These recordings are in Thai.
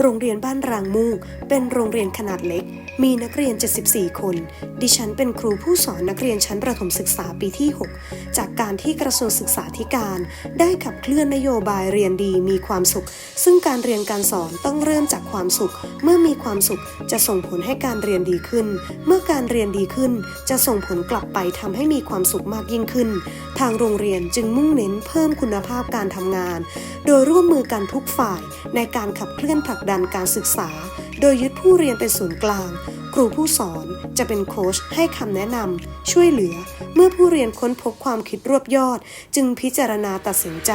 โรงเรียนบ้านรางมูกเป็นโรงเรียนขนาดเล็ก มีนักเรียน 74 คน ดิฉันเป็นครูผู้สอนนักเรียนชั้นประถมศึกษาปีที่ 6 จากการที่กระทรวงศึกษาธิการ ได้ขับเคลื่อนนโยบายเรียนดีมีความสุข ซึ่งการเรียนการสอนต้องเริ่มจากความสุข เมื่อมีความสุขจะส่งผลให้การเรียนดีขึ้น เมื่อการเรียนดีขึ้น จะส่งผลกลับไปทำให้มีความสุขมากยิ่งขึ้น ทางโรงเรียนจึงมุ่งเน้นเพิ่มคุณภาพการทำงาน โดยร่วมมือกันทุกฝ่ายในการขับเคลื่อนผลักดันการศึกษา โดยยึดผู้เรียนเป็นศูนย์กลาง ครูผู้สอนจะเป็นโค้ชให้คำแนะนำช่วยเหลือ เมื่อผู้เรียนค้นพบความคิดรวบยอด จึงพิจารณาตัดสินใจ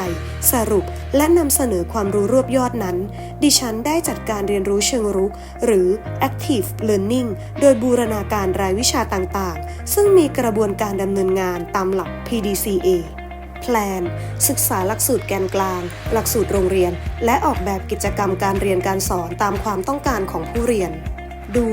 สรุปและนำเสนอความรู้รวบยอดนั้น ดิฉันได้จัดการเรียนรู้เชิงรุก หรือ active learning โดยบูรณาการรายวิชาต่างๆ ซึ่งมีกระบวนการดำเนินงานตามหลัก PDCA แพลน ศึกษาหลักสูตรแกนกลาง หลักสูตรโรงเรียน และออกแบบกิจกรรมการเรียนการสอนตามความต้องการของผู้เรียน ดู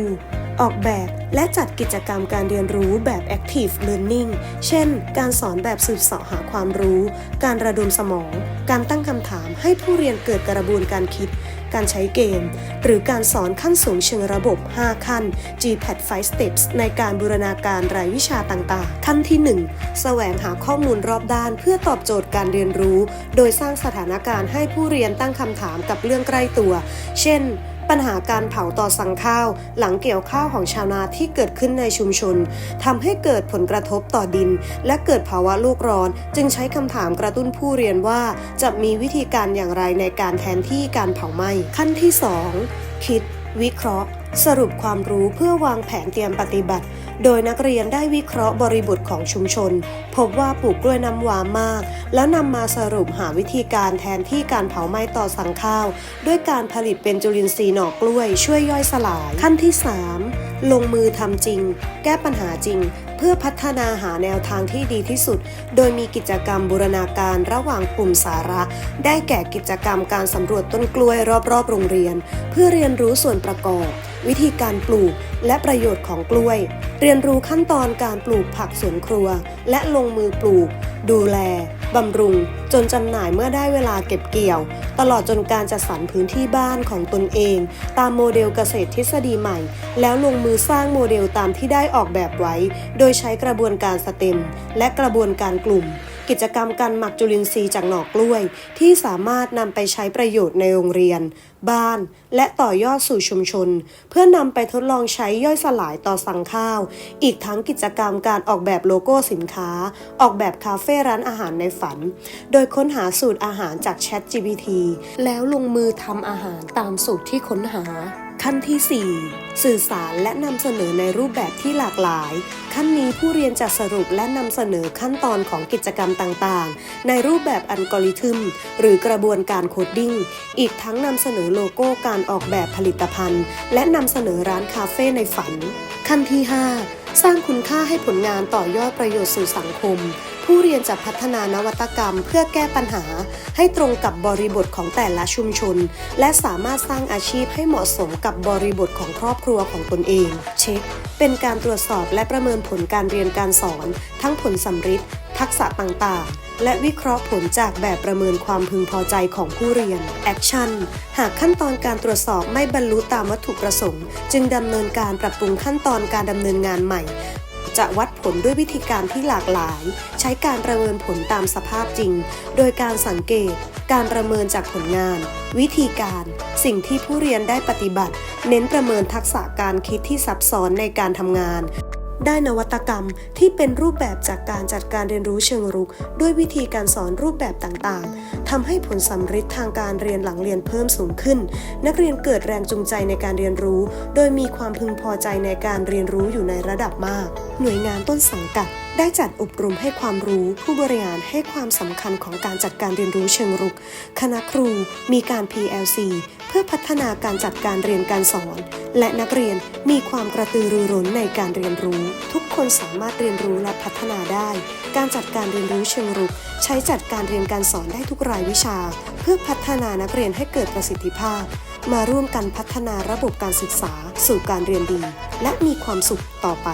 ออกแบบและจัดกิจกรรมการเรียนรู้แบบ active learning เช่น การสอนแบบสืบเสาะหาความรู้ การระดมสมอง การตั้งคำถามให้ผู้เรียนเกิดกระบวนการคิด การใช้เกม หรือการสอนขั้นสูงเชิงระบบ 5 ขั้น G- Pad 5 Steps ในการบูรณาการรายวิชาต่างๆ ขั้นที่ 1 แสวงหาข้อมูลรอบด้านเพื่อตอบโจทย์การเรียนรู้ โดยสร้างสถานการณ์ให้ผู้เรียนตั้งคำถามกับเรื่องใกล้ตัว เช่น ปัญหาการเผาต่อสั่งข้าว หลังเกี่ยวข้าวของชาวนาที่เกิดขึ้นในชุมชนทำให้เกิดผลกระทบต่อดิน และเกิดภาวะโลกร้อน จึงใช้คำถามกระตุ้นผู้เรียนว่าจะมีวิธีการอย่างไรในการแทนที่การเผาไหม้ขั้นที่ 2 คิด วิเคราะห์ สรุปความรู้เพื่อวางแผนเตรียมปฏิบัติ โดยนักเรียนได้วิเคราะห์บริบทของชุมชน พบว่าปลูกกล้วยน้ำว้ามาก แล้วนำมาสรุปหาวิธีการแทนที่การเผาไหม้ต่อสังข้าว ด้วยการผลิตเป็นจุลินทรีย์หน่อกล้วยช่วยย่อยสลาย ขั้นที่ 3 ลงมือทำจริง แก้ปัญหาจริง เพื่อพัฒนาหาแนวทางที่ดีที่สุด โดยมีกิจกรรมบูรณาการระหว่างกลุ่มสาระ ได้แก่กิจกรรมการสำรวจต้นกล้วยรอบๆโรงเรียน เพื่อเรียนรู้ส่วนประกอบ วิธีการปลูกและประโยชน์ของกล้วย เรียนรู้ขั้นตอนการปลูกผักสวนครัว และลงมือปลูก ดูแลบำรุง จนจำหน่ายเมื่อได้เวลาเก็บเกี่ยว ตลอดจนการจัดสรรพื้นที่บ้านของตนเอง ตามโมเดลเกษตรทฤษฎีใหม่ แล้วลงมือสร้างโมเดลตามที่ได้ออกแบบไว้ โดยใช้กระบวนการสเต็ม และกระบวนการกลุ่ม กิจกรรมการหมักจุลินทรีย์จากหน่อกล้วย ที่สามารถนำไปใช้ประโยชน์ในโรงเรียน บ้าน และต่อยอดสู่ชุมชน เพื่อนำไปทดลองใช้ย่อยสลายต่อสั่งข้าว อีกทั้งกิจกรรมการออกแบบโลโก้สินค้า ออกแบบคาเฟ่ร้านอาหารในฝัน โดยค้นหาสูตรอาหารจาก Chat GPT แล้วลงมือทำอาหารตามสูตรที่ค้นหา ขั้นที่ 4 สื่อสารและนำเสนอในรูปแบบที่หลากหลาย ขั้นนี้ผู้เรียนจะสรุปและนำเสนอขั้นตอนของกิจกรรมต่างๆ ในรูปแบบอัลกอริทึม หรือกระบวนการโคดดิ้ง อีกทั้งนำเสนอโลโก้การออกแบบผลิตภัณฑ์ และนำเสนอร้านคาเฟ่ในฝัน ขั้นที่ 5 สร้างคุณค่าให้ผลงานต่อยอดประโยชน์สู่สังคมผู้เรียนจะพัฒนานวัตกรรมเพื่อแก้ปัญหา ให้ตรงกับบริบทของแต่ละชุมชน และสามารถสร้างอาชีพให้เหมาะสมกับบริบทของครอบครัวของตนเอง เช็ค เป็นการตรวจสอบและประเมินผลการเรียนการสอน ทั้งผลสำฤทธิ์ทักษะต่างๆและวิเคราะห์ผลจากแบบประเมินความพึงพอใจของผู้เรียน Action หากขั้นตอนการตรวจสอบไม่บรรลุตามวัตถุประสงค์ จึงดำเนินการปรับปรุงขั้นตอนการดำเนินงานใหม่ จะวัดผลด้วยวิธีการที่หลากหลาย ใช้การประเมินผลตามสภาพจริง โดยการสังเกต การประเมินจากผลงาน วิธีการ สิ่งที่ผู้เรียนได้ปฏิบัติ เน้นประเมินทักษะการคิดที่ซับซ้อนในการทำงาน ได้นวัตกรรมที่เป็นรูปแบบจากการจัดการเรียนรู้เชิงรุก ด้วยวิธีการสอนรูปแบบต่างๆทำให้ผลสำฤทธิ์ทางการเรียนหลังเรียนเพิ่มสูงขึ้น นักเรียนเกิดแรงจูงใจในการเรียนรู้ โดยมีความพึงพอใจในการเรียนรู้อยู่ในระดับมาก หน่วยงานต้นสังกัด ได้จัดอบรมให้ความรู้ผู้บริหารให้ความสำคัญของการจัดการเรียนรู้เชิงรุก คณะครูมีการ PLC เพื่อพัฒนาการจัดการเรียนการสอน และนักเรียนมีความกระตือรือร้นในการเรียนรู้ ทุกคนสามารถเรียนรู้และพัฒนาได้ การจัดการเรียนรู้เชิงรุก ใช้จัดการเรียนการสอนได้ทุกรายวิชา เพื่อพัฒนานักเรียนให้เกิดประสิทธิภาพ มาร่วมกันพัฒนาระบบการศึกษา สู่การเรียนดี และมีความสุขต่อไป